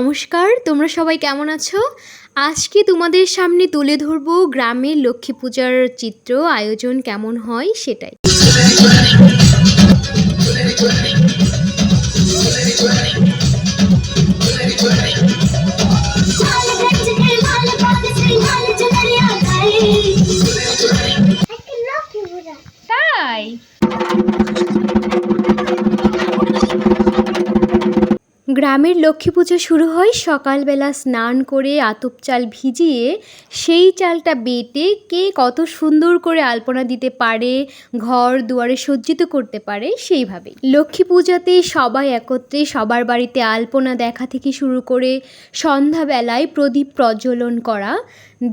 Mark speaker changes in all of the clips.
Speaker 1: নমস্কার, তোমরা সবাই কেমন আছো? আজকে তোমাদের সামনে তুলে ধরব গ্রামের লক্ষ্মী পূজার চিত্র, আয়োজন কেমন হয় সেটাই। গ্রামের লক্ষ্মী পুজো শুরু হয় সকালবেলা স্নান করে আতপ চাল ভিজিয়ে, সেই চালটা বেটে কে কত সুন্দর করে আলপনা দিতে পারে, ঘর দুয়ারে সজ্জিত করতে পারে, সেইভাবেই। লক্ষ্মী পূজাতে সবাই একত্রে সবার বাড়িতে আলপনা দেখা থেকে শুরু করে সন্ধ্যাবেলায় প্রদীপ প্রজ্বলন করা,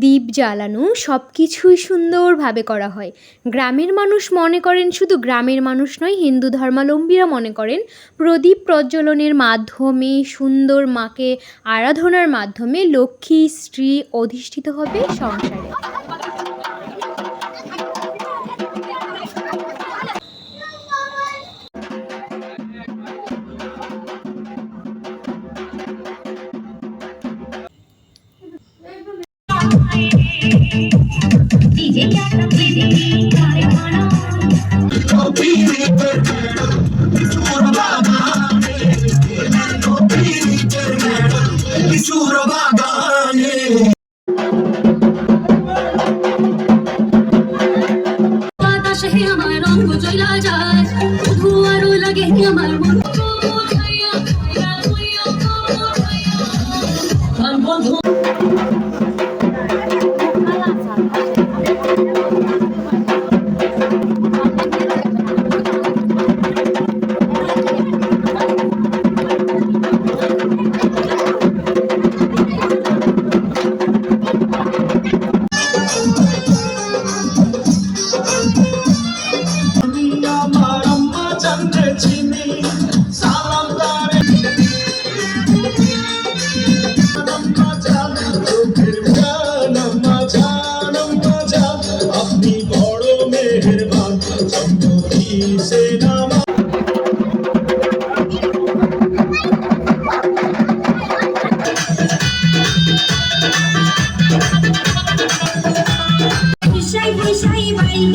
Speaker 1: দীপ জ্বালানো সব কিছুই সুন্দরভাবে করা হয়। গ্রামের মানুষ মনে করেন শুধু গ্রামের মানুষ নয়, হিন্দু ধর্মাবলম্বীরা মনে করেন প্রদীপ প্রজ্বলনের মাধ্যমে সুন্দর মাকে আরাধনার মাধ্যমে লক্ষ্মী স্ত্রী অধিষ্ঠিত হবে সংসারে।
Speaker 2: বাতাস হে আমার রঙ জ্বলা যায় ধুয়ারও লাগে আমার মন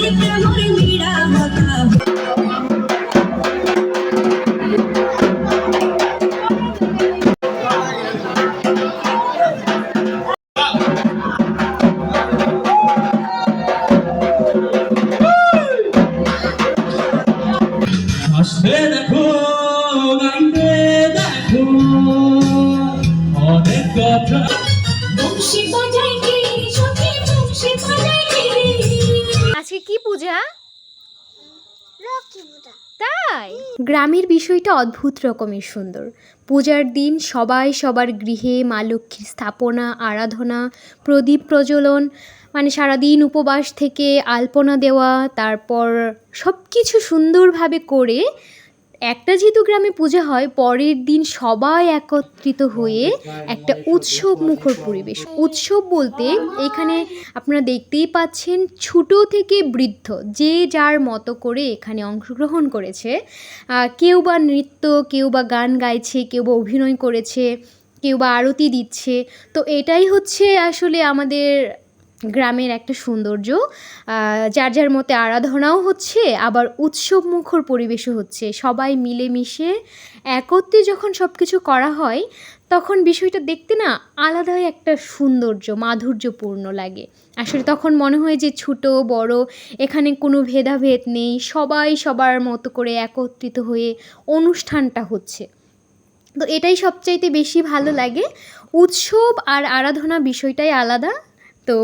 Speaker 2: বাই দেখে
Speaker 3: গাইতে দেখো অনেক কথা।
Speaker 2: বংশী
Speaker 1: আজকে কি পূজা? তাই? গ্রামের বিষয়টা অদ্ভুত রকমের সুন্দর। পূজার দিন সবাই সবার গৃহে মা লক্ষ্মীর স্থাপনা আরাধনা প্রদীপ প্রজ্বলন মানে সারাদিন উপবাস থেকে আলপনা দেওয়া তারপর সব কিছু সুন্দরভাবে করে একটা যেহেতু গ্রামে পূজা হয়, পরের দিন সবাই একত্রিত হয়ে একটা উৎসব মুখর পরিবেশ। উৎসব বলতে এখানে আপনারা দেখতেই পাচ্ছেন ছোট থেকে বৃদ্ধ যে যার মতো করে এখানে অংশগ্রহণ করেছে। কেউ বা নৃত্য, কেউ বা গান গাইছে, কেউ বা অভিনয় করেছে, কেউ বা আরতি দিচ্ছে। তো এটাই হচ্ছে আসলে আমাদের গ্রামের একটা সৌন্দর্য যার যার মতে আরাধনাও হচ্ছে, আবার উৎসব মুখর পরিবেশও হচ্ছে। সবাই মিলেমিশে একত্রে যখন সব কিছু করা হয়, তখন বিষয়টা দেখতে না আলাদাই একটা সৌন্দর্য, মাধুর্যপূর্ণ লাগে। আসলে তখন মনে হয় যে ছোট, বড়, এখানে কোনো ভেদাভেদ নেই, সবাই সবার মতো করে একত্রিত হয়ে অনুষ্ঠানটা হচ্ছে। তো এটাই সবচাইতে বেশি ভালো লাগে। উৎসব আর আরাধনা বিষয়টাই আলাদা। তো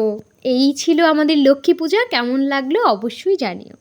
Speaker 1: এই ছিল আমাদের লক্ষ্মী পূজা কেমন লাগল অবশ্যই জানিও।